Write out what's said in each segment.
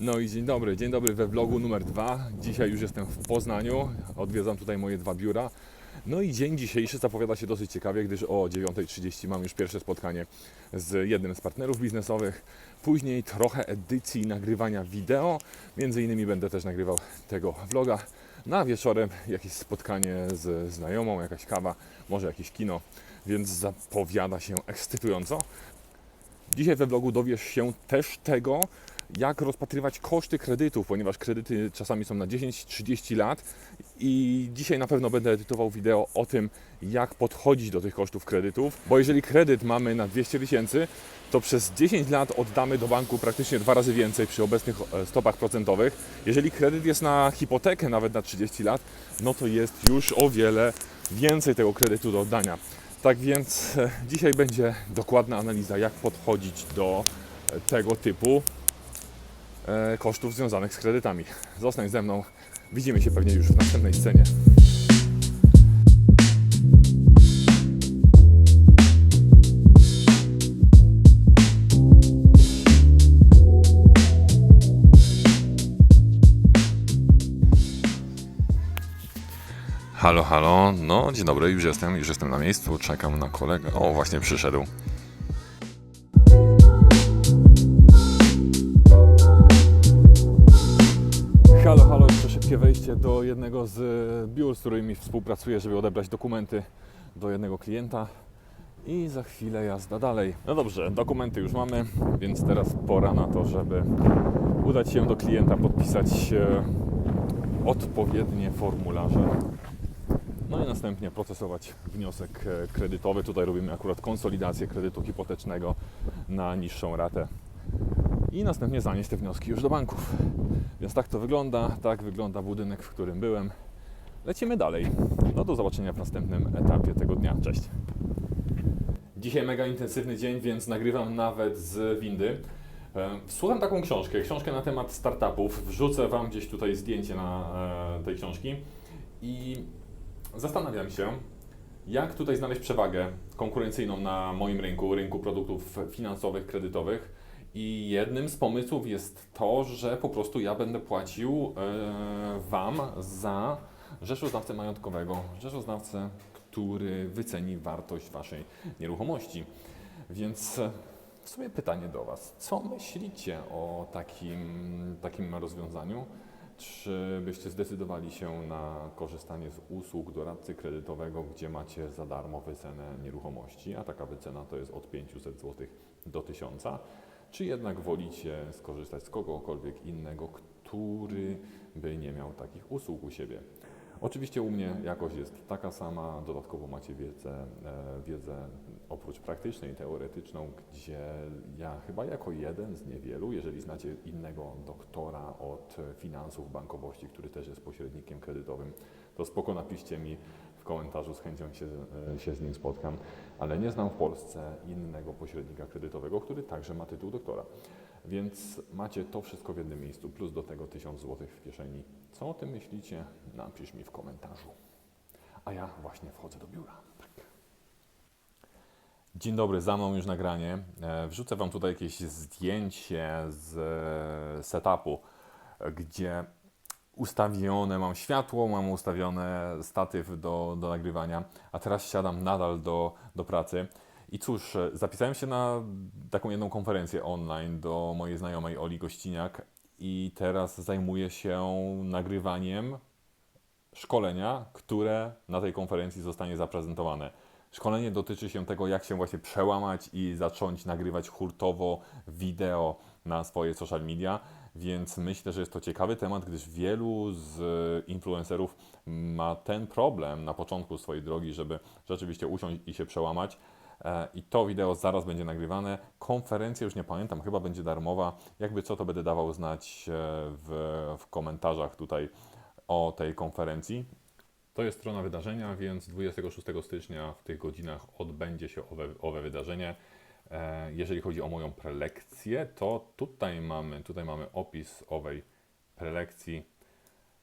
No i dzień dobry, dzień dobry we vlogu numer dwa. Dzisiaj już jestem w Poznaniu, odwiedzam tutaj moje dwa biura. No i dzień dzisiejszy zapowiada się dosyć ciekawie, gdyż o 9.30 mam już pierwsze spotkanie z jednym z partnerów biznesowych. Później trochę edycji nagrywania wideo. Między innymi będę też nagrywał tego vloga. Na wieczorem jakieś spotkanie z znajomą, jakaś kawa, może jakieś kino, więc zapowiada się ekscytująco. Dzisiaj we vlogu dowiesz się też tego, jak rozpatrywać koszty kredytów, ponieważ kredyty czasami są na 10-30 lat i dzisiaj na pewno będę edytował wideo o tym, jak podchodzić do tych kosztów kredytów, bo jeżeli kredyt mamy na 200 tysięcy, to przez 10 lat oddamy do banku praktycznie dwa razy więcej przy obecnych e, stopach procentowych. Jeżeli kredyt jest na hipotekę nawet na 30 lat, no to jest już o wiele więcej tego kredytu do oddania. Tak więc e, dzisiaj będzie dokładna analiza, jak podchodzić do e, tego typu kosztów związanych z kredytami. Zostań ze mną, widzimy się pewnie już w następnej scenie. Halo, halo, no dzień dobry, już jestem, już jestem na miejscu, czekam na kolegę. O, właśnie przyszedł. Szybkie wejście do jednego z biur, z którymi współpracuję, żeby odebrać dokumenty do jednego klienta. I za chwilę jazda dalej. No dobrze, dokumenty już mamy, więc teraz pora na to, żeby udać się do klienta, podpisać e, odpowiednie formularze. No i następnie procesować wniosek e, kredytowy. Tutaj robimy akurat konsolidację kredytu hipotecznego na niższą ratę. I następnie zanieść te wnioski już do banków. Więc tak to wygląda, tak wygląda budynek, w którym byłem. Lecimy dalej. No do zobaczenia w następnym etapie tego dnia. Cześć. Dzisiaj mega intensywny dzień, więc nagrywam nawet z windy. Słucham taką książkę, książkę na temat startupów. Wrzucę Wam gdzieś tutaj zdjęcie na e, tej książki. I zastanawiam się, jak tutaj znaleźć przewagę konkurencyjną na moim rynku, rynku produktów finansowych, kredytowych. I jednym z pomysłów jest to, że po prostu ja będę płacił e, Wam za rzeczoznawcę majątkowego, rzeczoznawcę, który wyceni wartość Waszej nieruchomości. Więc e, w sumie pytanie do Was. Co myślicie o takim, takim rozwiązaniu? Czy byście zdecydowali się na korzystanie z usług doradcy kredytowego, gdzie macie za darmo wycenę nieruchomości, a taka wycena to jest od 500 zł do 1000? Czy jednak wolicie skorzystać z kogokolwiek innego, który by nie miał takich usług u siebie? Oczywiście u mnie jakość jest taka sama, dodatkowo macie wiedzę, e, wiedzę oprócz praktycznej, teoretyczną, gdzie ja chyba jako jeden z niewielu, jeżeli znacie innego doktora od finansów, bankowości, który też jest pośrednikiem kredytowym, to spoko napiszcie mi w komentarzu, z chęcią się, e, się z nim spotkam, ale nie znam w Polsce innego pośrednika kredytowego, który także ma tytuł doktora. Więc macie to wszystko w jednym miejscu, plus do tego 1000 zł w kieszeni. Co o tym myślicie? Napisz mi w komentarzu. A ja właśnie wchodzę do biura. Tak. Dzień dobry, za mną już nagranie. E, Wrzucę Wam tutaj jakieś zdjęcie z e, setupu, gdzie ustawione mam światło, mam ustawione statyw do, do nagrywania, a teraz siadam nadal do, do pracy. I cóż, e, zapisałem się na taką jedną konferencję online do mojej znajomej Oli Gościniak i teraz zajmuję się nagrywaniem szkolenia, które na tej konferencji zostanie zaprezentowane. Szkolenie dotyczy się tego, jak się właśnie przełamać i zacząć nagrywać hurtowo wideo na swoje social media, więc myślę, że jest to ciekawy temat, gdyż wielu z influencerów ma ten problem na początku swojej drogi, żeby rzeczywiście usiąść i się przełamać. E, I to wideo zaraz będzie nagrywane. Konferencja już nie pamiętam, chyba będzie darmowa. Jakby co, to będę dawał znać e, w, w komentarzach tutaj o tej konferencji. To jest strona wydarzenia, więc 26 stycznia w tych godzinach odbędzie się owe, owe wydarzenie. E, Jeżeli chodzi o moją prelekcję, to tutaj mamy, tutaj mamy opis owej prelekcji,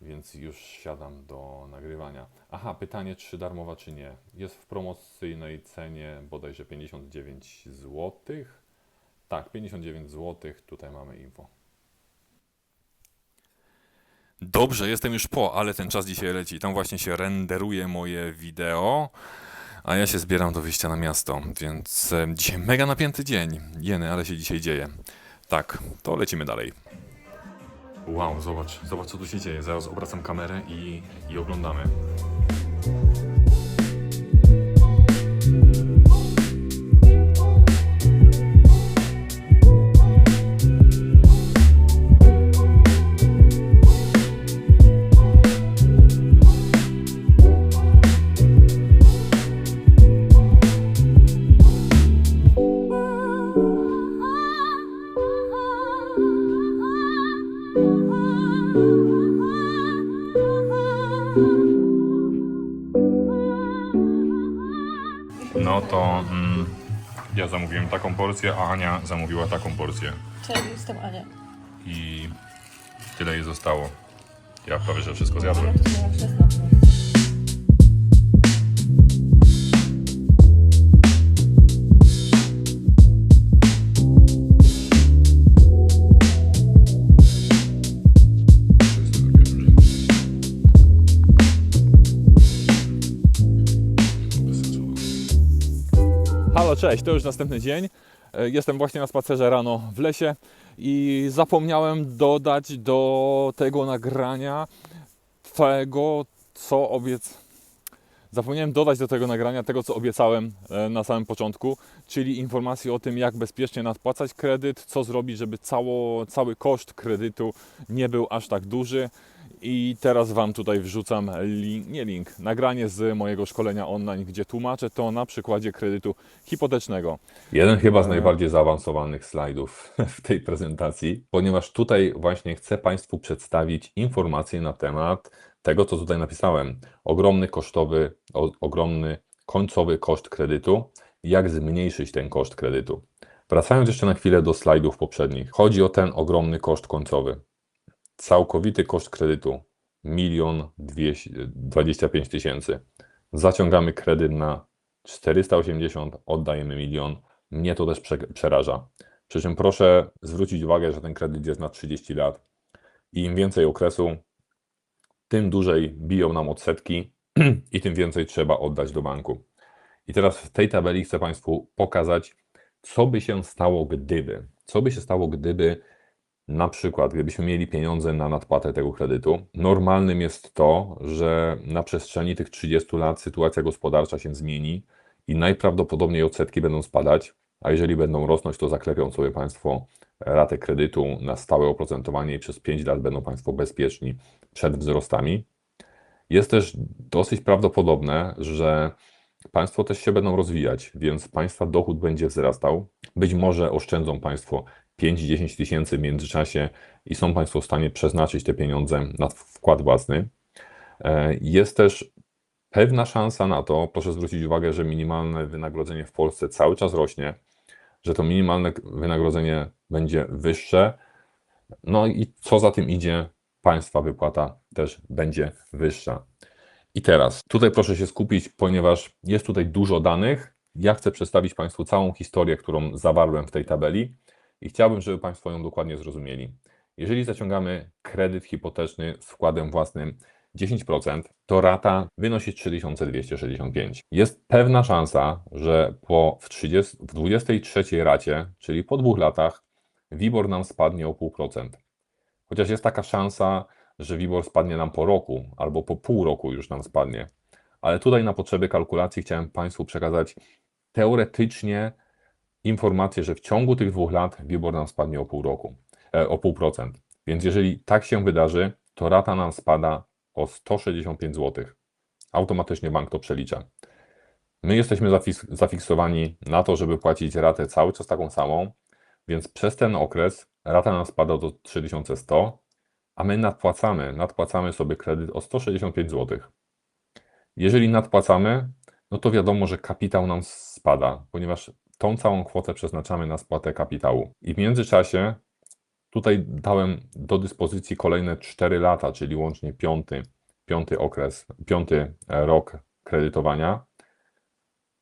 więc już siadam do nagrywania. Aha, pytanie, czy darmowa, czy nie. Jest w promocyjnej cenie bodajże 59 zł. Tak, 59 zł, tutaj mamy info. Dobrze, jestem już po, ale ten czas dzisiaj leci. Tam właśnie się renderuje moje wideo, a ja się zbieram do wyjścia na miasto, więc e, dzisiaj mega napięty dzień. Jeny, ale się dzisiaj dzieje. Tak, to lecimy dalej. Wow, zobacz, zobacz co tu się dzieje. Zaraz obracam kamerę i, i oglądamy. Porcję, a Ania zamówiła taką porcję. Cześć, jestem Ania. I tyle jej zostało. Ja prawie, że wszystko zjadłem. Halo, cześć, to już następny dzień. E, Jestem właśnie na spacerze rano w lesie i zapomniałem dodać do tego nagrania tego, co obiec... Zapomniałem dodać do tego nagrania tego, co obiecałem e, na samym początku, czyli informacji o tym, jak bezpiecznie nadpłacać kredyt, co zrobić, żeby cało, cały koszt kredytu nie był aż tak duży. I teraz Wam tutaj wrzucam link, nie link, nagranie z mojego szkolenia online, gdzie tłumaczę to na przykładzie kredytu hipotecznego. Jeden chyba z najbardziej zaawansowanych slajdów w tej prezentacji, ponieważ tutaj właśnie chcę Państwu przedstawić informacje na temat tego, co tutaj napisałem. Ogromny kosztowy, o, ogromny końcowy koszt kredytu, jak zmniejszyć ten koszt kredytu. Wracając jeszcze na chwilę do slajdów poprzednich. Chodzi o ten ogromny koszt końcowy. Całkowity koszt kredytu milion dwadzieścia pięć tysięcy. Zaciągamy kredyt na 480, oddajemy milion. Mnie to też prze, przeraża. Przy czym proszę zwrócić uwagę, że ten kredyt jest na 30 lat i im więcej okresu, tym dłużej biją nam odsetki i tym więcej trzeba oddać do banku. I teraz w tej tabeli chcę Państwu pokazać, co by się stało, gdyby. Co by się stało, gdyby na przykład, gdybyśmy mieli pieniądze na nadpłatę tego kredytu, normalnym jest to, że na przestrzeni tych 30 lat sytuacja gospodarcza się zmieni i najprawdopodobniej odsetki będą spadać, a jeżeli będą rosnąć, to zaklepią sobie Państwo ratę kredytu na stałe oprocentowanie i przez 5 lat będą Państwo bezpieczni przed wzrostami. Jest też dosyć prawdopodobne, że Państwo też się będą rozwijać, więc Państwa dochód będzie wzrastał. Być może oszczędzą Państwo 5-10 tysięcy w międzyczasie i są Państwo w stanie przeznaczyć te pieniądze na wkład własny. E, Jest też pewna szansa na to, proszę zwrócić uwagę, że minimalne wynagrodzenie w Polsce cały czas rośnie, że to minimalne wynagrodzenie będzie wyższe. No i co za tym idzie, Państwa wypłata też będzie wyższa. I teraz, tutaj proszę się skupić, ponieważ jest tutaj dużo danych. Ja chcę przedstawić Państwu całą historię, którą zawarłem w tej tabeli i chciałbym, żeby Państwo ją dokładnie zrozumieli. Jeżeli zaciągamy kredyt hipoteczny z wkładem własnym 10%, to rata wynosi 3265. Jest pewna szansa, że po w, 30, w 23 racie, czyli po dwóch latach, WIBOR nam spadnie o 0,5%. Chociaż jest taka szansa, że WIBOR spadnie nam po roku albo po pół roku już nam spadnie. Ale tutaj na potrzeby kalkulacji chciałem Państwu przekazać teoretycznie informację, że w ciągu tych dwóch lat WIBOR nam spadnie o pół roku, e, o pół procent. Więc jeżeli tak się wydarzy, to rata nam spada o 165 zł. Automatycznie bank to przelicza. My jesteśmy zafiksowani na to, żeby płacić ratę cały czas taką samą, więc przez ten okres rata nam spada do 3100, a my nadpłacamy, nadpłacamy sobie kredyt o 165 zł. Jeżeli nadpłacamy, no to wiadomo, że kapitał nam spada, ponieważ tą całą kwotę przeznaczamy na spłatę kapitału. I w międzyczasie tutaj dałem do dyspozycji kolejne 4 lata, czyli łącznie piąty, piąty okres, piąty rok kredytowania.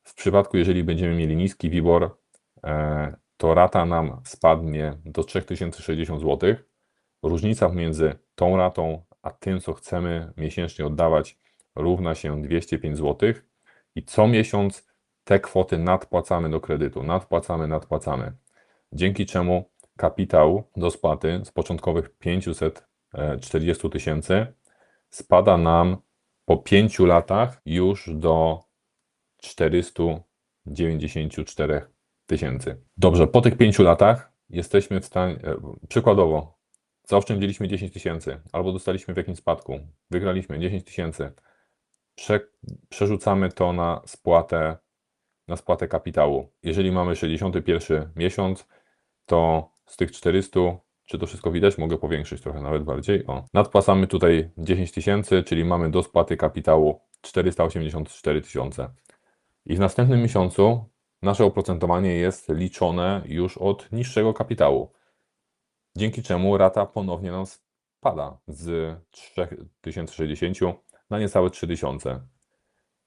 W przypadku, jeżeli będziemy mieli niski WIBOR, e, to rata nam spadnie do 3060 zł. Różnica między tą ratą a tym, co chcemy miesięcznie oddawać, równa się 205 zł. I co miesiąc te kwoty nadpłacamy do kredytu, nadpłacamy, nadpłacamy. Dzięki czemu kapitał do spłaty z początkowych 540 tysięcy spada nam po 5 latach już do 494 tysięcy. Dobrze, po tych 5 latach jesteśmy w stanie, e, przykładowo, zaoszczędziliśmy 10 tysięcy albo dostaliśmy w jakimś spadku, wygraliśmy 10 tysięcy, Prze, przerzucamy to na spłatę, na spłatę kapitału. Jeżeli mamy 61 miesiąc, to z tych 400, czy to wszystko widać? Mogę powiększyć trochę nawet bardziej. O. Nadpłacamy tutaj 10 tysięcy, czyli mamy do spłaty kapitału 484 tysiące. I w następnym miesiącu nasze oprocentowanie jest liczone już od niższego kapitału. Dzięki czemu rata ponownie nam spada z 3060 na niecałe 3000.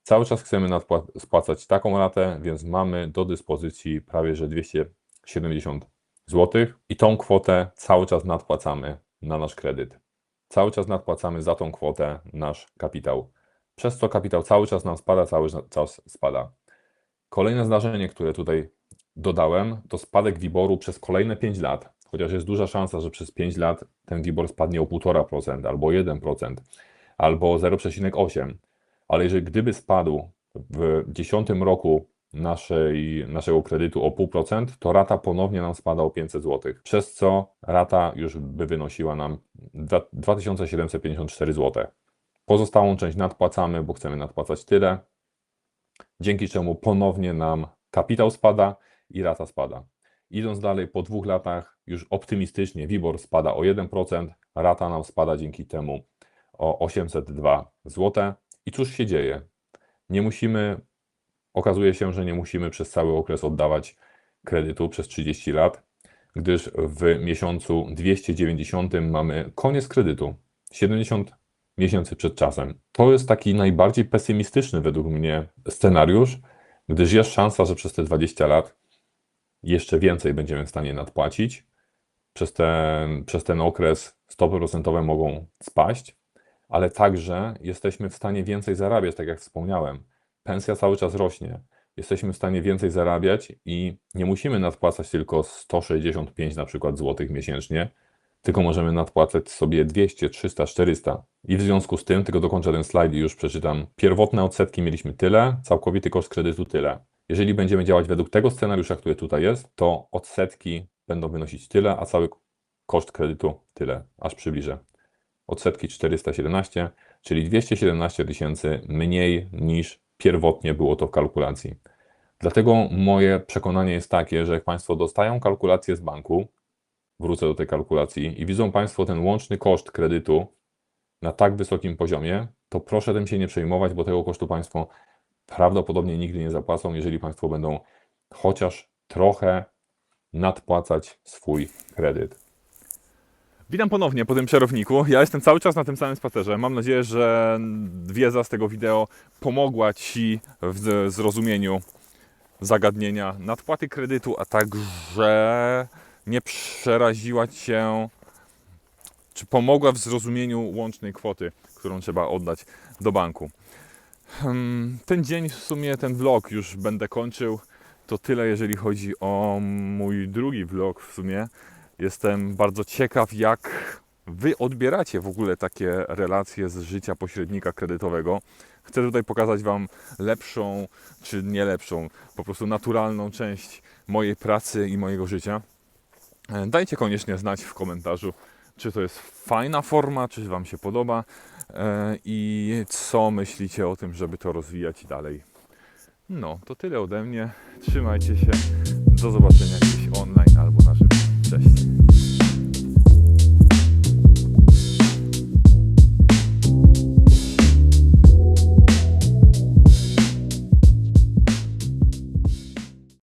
Cały czas chcemy spłacać taką ratę, więc mamy do dyspozycji prawie że 270 zł i tą kwotę cały czas nadpłacamy na nasz kredyt. Cały czas nadpłacamy za tą kwotę nasz kapitał. Przez co kapitał cały czas nam spada, cały czas spada. Kolejne zdarzenie, które tutaj dodałem, to spadek WIBOR-u przez kolejne 5 lat. Chociaż jest duża szansa, że przez 5 lat ten WIBOR spadnie o 1,5% albo 1%, albo 0,8%. Ale jeżeli gdyby spadł w 10 roku naszej, naszego kredytu o 0,5%, to rata ponownie nam spada o 500 zł, przez co rata już by wynosiła nam dwa- 2754 zł. Pozostałą część nadpłacamy, bo chcemy nadpłacać tyle, dzięki czemu ponownie nam kapitał spada i rata spada. Idąc dalej, po dwóch latach już optymistycznie WIBOR spada o 1%, rata nam spada dzięki temu o 802 zł. I cóż się dzieje? Nie musimy, okazuje się, że nie musimy przez cały okres oddawać kredytu przez 30 lat, gdyż w miesiącu 290 mamy koniec kredytu. 70 miesięcy przed czasem. To jest taki najbardziej pesymistyczny według mnie scenariusz, gdyż jest szansa, że przez te 20 lat jeszcze więcej będziemy w stanie nadpłacić. Przez ten, przez ten okres stopy procentowe mogą spaść, ale także jesteśmy w stanie więcej zarabiać, tak jak wspomniałem. Pensja cały czas rośnie. Jesteśmy w stanie więcej zarabiać i nie musimy nadpłacać tylko 165 na przykład złotych miesięcznie, tylko możemy nadpłacać sobie 200, 300, 400. I w związku z tym, tylko dokończę ten slajd i już przeczytam. Pierwotne odsetki mieliśmy tyle, całkowity koszt kredytu tyle. Jeżeli będziemy działać według tego scenariusza, który tutaj jest, to odsetki będą wynosić tyle, a cały koszt kredytu tyle, aż przybliżę. Odsetki 417, czyli 217 tysięcy mniej niż pierwotnie było to w kalkulacji. Dlatego moje przekonanie jest takie, że jak Państwo dostają kalkulację z banku, wrócę do tej kalkulacji i widzą Państwo ten łączny koszt kredytu na tak wysokim poziomie, to proszę tym się nie przejmować, bo tego kosztu Państwo prawdopodobnie nigdy nie zapłacą, jeżeli Państwo będą chociaż trochę nadpłacać swój kredyt. Witam ponownie po tym przerowniku. Ja jestem cały czas na tym samym spacerze. Mam nadzieję, że wiedza z tego wideo pomogła Ci w zrozumieniu zagadnienia nadpłaty kredytu, a także nie przeraziła Cię, czy pomogła w zrozumieniu łącznej kwoty, którą trzeba oddać do banku. Hmm, Ten dzień, w sumie ten vlog już będę kończył. To tyle, jeżeli chodzi o mój drugi vlog w sumie. Jestem bardzo ciekaw, jak Wy odbieracie w ogóle takie relacje z życia pośrednika kredytowego. Chcę tutaj pokazać Wam lepszą, czy nie lepszą, po prostu naturalną część mojej pracy i mojego życia. E, Dajcie koniecznie znać w komentarzu, czy to jest fajna forma, czy Wam się podoba e, i co myślicie o tym, żeby to rozwijać dalej. No, to tyle ode mnie. Trzymajcie się. Do zobaczenia gdzieś online albo na żywo. Cześć.